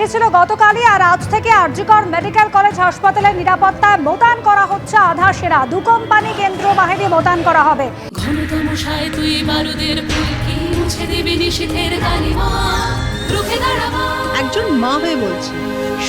এসেছিল গতকালই আর আজ থেকে আর্যকর মেডিকেল কলেজ হাসপাতালের নিরাপত্তায় মোতায়েন করা হচ্ছে আধা সেরা। দু কোম্পানি কেন্দ্র বাহিনী মোতায়েন করা হবে। ঘনতম তুই বারুদের মুছে দিবি নিষেধের একজন মা হয়ে বলছি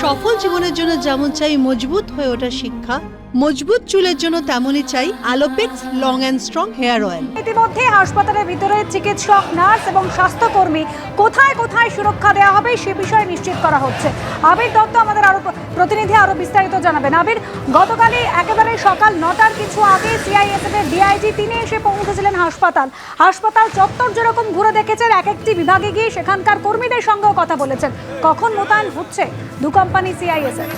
সফল জীবনের জন্য যেমন চাই মজবুত হয়ে ওঠা শিক্ষা মজবুত চুলের জন্য তেমনই চাই Alopex long and strong hair oil. ইতিমধ্যে হাসপাতালের ভিতরে চিকিৎসক নার্স এবং স্বাস্থ্যকর্মী কোথায় কোথায় সুরক্ষা দেওয়া হবে সে বিষয়ে নিশ্চিত করা হচ্ছে। আবির দত্ত আমাদের আরও প্রতিনিধি আরও বিস্তারিত জানাবেন। আবির গতকালই একেবারে সকাল নটার কিছু আগে সিআইএসএফ এর ডিআইজি তিনি এসে পৌঁছেছিলেন হাসপাতাল। হাসপাতাল চত্বর যেরকম ঘুরে দেখেছেন, এক একটি বিভাগে গিয়ে সেখানকার কর্মীদের সঙ্গেও কথা বলেছেন। কখন মোতায়েন হচ্ছে? দু কোম্পানি সিআইএসএফ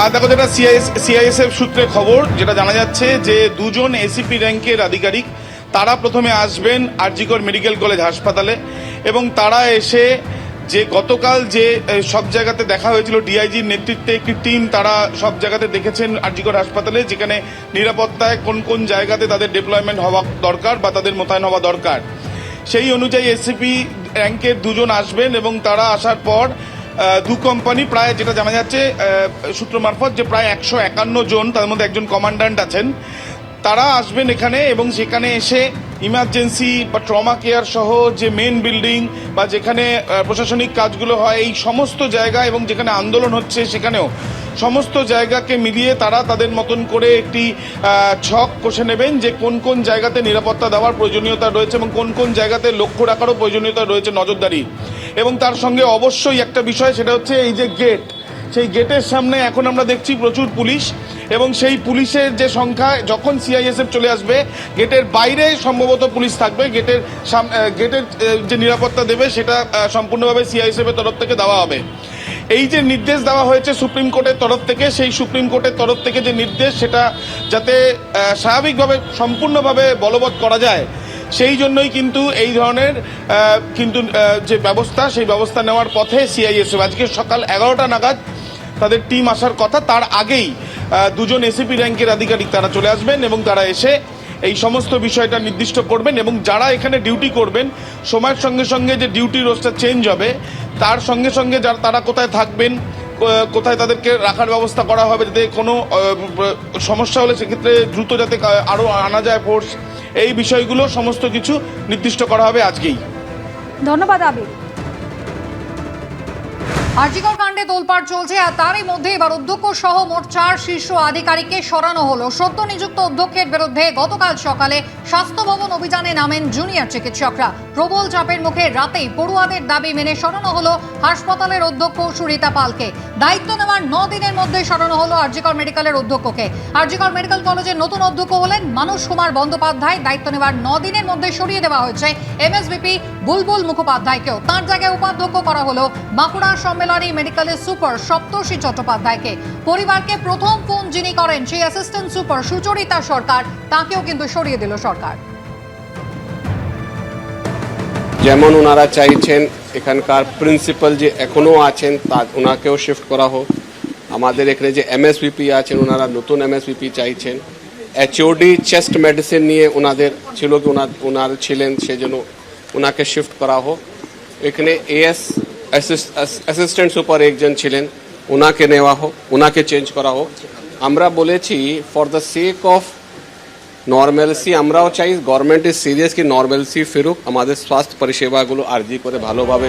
আর দেখো যেটা সিআইএস সিআইএসএফ সূত্রে খবর, যেটা জানা যাচ্ছে যে দুজন এসিপি র্যাঙ্কের আধিকারিক, তারা প্রথমে আসবেন আরজিকর মেডিকেল কলেজ হাসপাতালে এবং তারা এসে যে গতকাল যে সব জায়গাতে দেখা হয়েছিল ডিআইজির নেতৃত্বে একটি টিম, তারা সব জায়গাতে দেখেছেন আরজিকর হাসপাতালে, যেখানে নিরাপত্তায় কোন কোন জায়গাতে তাদের ডিপ্লয়মেন্ট হওয়া দরকার বা তাদের মোতায়েন হওয়া দরকার। সেই অনুযায়ী এসিপি র্যাঙ্কের দুজন আসবেন এবং তারা আসার পর দু কোম্পানি প্রায় যেটা জানা যাচ্ছে সূত্র মারফত যে প্রায় একশো একান্ন জন, তার মধ্যে একজন কমান্ড্যান্ট আছেন। তারা আসবেন এখানে এবং সেখানে এসে ইমার্জেন্সি বা ট্রমা কেয়ার সহ যে মেন বিল্ডিং বা যেখানে প্রশাসনিক কাজগুলো হয়, এই সমস্ত জায়গা এবং যেখানে আন্দোলন হচ্ছে সেখানেও সমস্ত জায়গাকে মিলিয়ে তারা তাদের মতন করে একটি ছক কষে নেবেন যে কোন কোন জায়গাতে নিরাপত্তা দেওয়ার প্রয়োজনীয়তা রয়েছে এবং কোন কোন জায়গাতে লক্ষ্য রাখারও প্রয়োজনীয়তা রয়েছে নজরদারি। এবং তার সঙ্গে অবশ্যই একটা বিষয়, সেটা হচ্ছে এই যে গেট সেই গেটের সামনে এখন আমরা দেখছি প্রচুর পুলিশ এবং সেই পুলিশের যে সংখ্যা, যখন সিআইএসএফ চলে আসবে, গেটের বাইরে সম্ভবত পুলিশ থাকবে। গেটের গেটের যে নিরাপত্তা দেবে, সেটা সম্পূর্ণভাবে সিআইএসএফ এর তরফ থেকে দেওয়া হবে। এই যে নির্দেশ দেওয়া হয়েছে সুপ্রিম কোর্টের তরফ থেকে, সেই সুপ্রিম কোর্টের তরফ থেকে যে নির্দেশ, সেটা যাতে স্বাভাবিকভাবে সম্পূর্ণভাবে বলবৎ করা যায়, সেই জন্যই কিন্তু এই ধরনের কিন্তু যে ব্যবস্থা, সেই ব্যবস্থা নেওয়ার পথে সিআইএসএফ আজকে সকাল এগারোটা নাগাদ তাদের টিম আসার কথা। তার আগেই দুজন এসিপি র্যাঙ্কের আধিকারিক তারা চলে আসবেন এবং তারা এসে এই সমস্ত বিষয়টা নির্দিষ্ট করবেন এবং যারা এখানে ডিউটি করবেন, সময়ের সঙ্গে সঙ্গে যে ডিউটি রোস্টার চেঞ্জ হবে, তার সঙ্গে সঙ্গে যারা, তারা কোথায় থাকবেন কোথায় তাদেরকে রাখার ব্যবস্থা করা হবে যাতে কোনো সমস্যা হলে সেক্ষেত্রে দ্রুত যাতে আরও আনা যায় ফোর্স এই বিষয়গুলো সমস্ত কিছু নির্দিষ্ট করা হবে আজকেই। ধন্যবাদ আবির। আর্জিকর কাণ্ডে তোলপাড় চলছে আর তারই মধ্যে এবার অধ্যক্ষ সহ মোট চার শীর্ষ আধিকারিককে সরানো হলো। সদ্য নিযুক্ত অধ্যক্ষের বিরুদ্ধে গতকাল সকালে স্বাস্থ্য ভবন অভিযানে নামেন জুনিয়র চিকিৎসকরা। প্রবল চাপের মুখে রাতেই পড়ুয়াদের দাবি মেনে সরানো হলো হাসপাতালের অধ্যক্ষ সুরিতা পালকে। দায়িত্ব নেওয়ার ন দিনের মধ্যে সরানো হলো আরজিকর মেডিকেলের অধ্যক্ষকে। আরজিকর মেডিকেল কলেজের নতুন অধ্যক্ষ হলেন মানুষ কুমার বন্দ্যোপাধ্যায়। দায়িত্ব নেওয়ার ন দিনের মধ্যে সরিয়ে দেওয়া হয়েছে এমএসবিপি বুলবুল মুখোপাধ্যায়কেও। তার জায়গায় উপাধ্যক্ষ করা হলো বাঁকুড়া সম্মেলনী মেডিকেলের সুপার সপ্তর্ষি চট্টোপাধ্যায়কে। পরিবারকে প্রথম ফোন যিনি করেন, সেই অ্যাসিস্ট্যান্ট সুপার সুচরিতা সরকার, তাকেও কিন্তু সরিয়ে দিল সরকার। যেমন ওনারা চাইছেন, এখানকার প্রিন্সিপাল যে এখনও আছেন তা ওনাকেও শিফট করা হোক। আমাদের এখানে যে এমএসভিপি আছেন, ওনারা নতুন এমএসভিপি চাইছেন। এইচওডি চেস্ট মেডিসিন নিয়ে ওনাদের ছিল কি, ওনার ওনার ছিলেন, সেজন্য ওনাকে শিফট করা হোক। এখানে এএস অ্যাসিস্ট্যান্ট সুপার একজন ছিলেন ওনাকে নেওয়া হোক ওনাকে চেঞ্জ করা হোক। আমরা বলেছি for the sake of normalcy আমরাও চাই গভর্নমেন্ট ইজ সিরিয়াস কি নর্মেলসি ফেরুক, আমাদের স্বাস্থ্য পরিষেবাগুলো আর্জি করে ভালোভাবে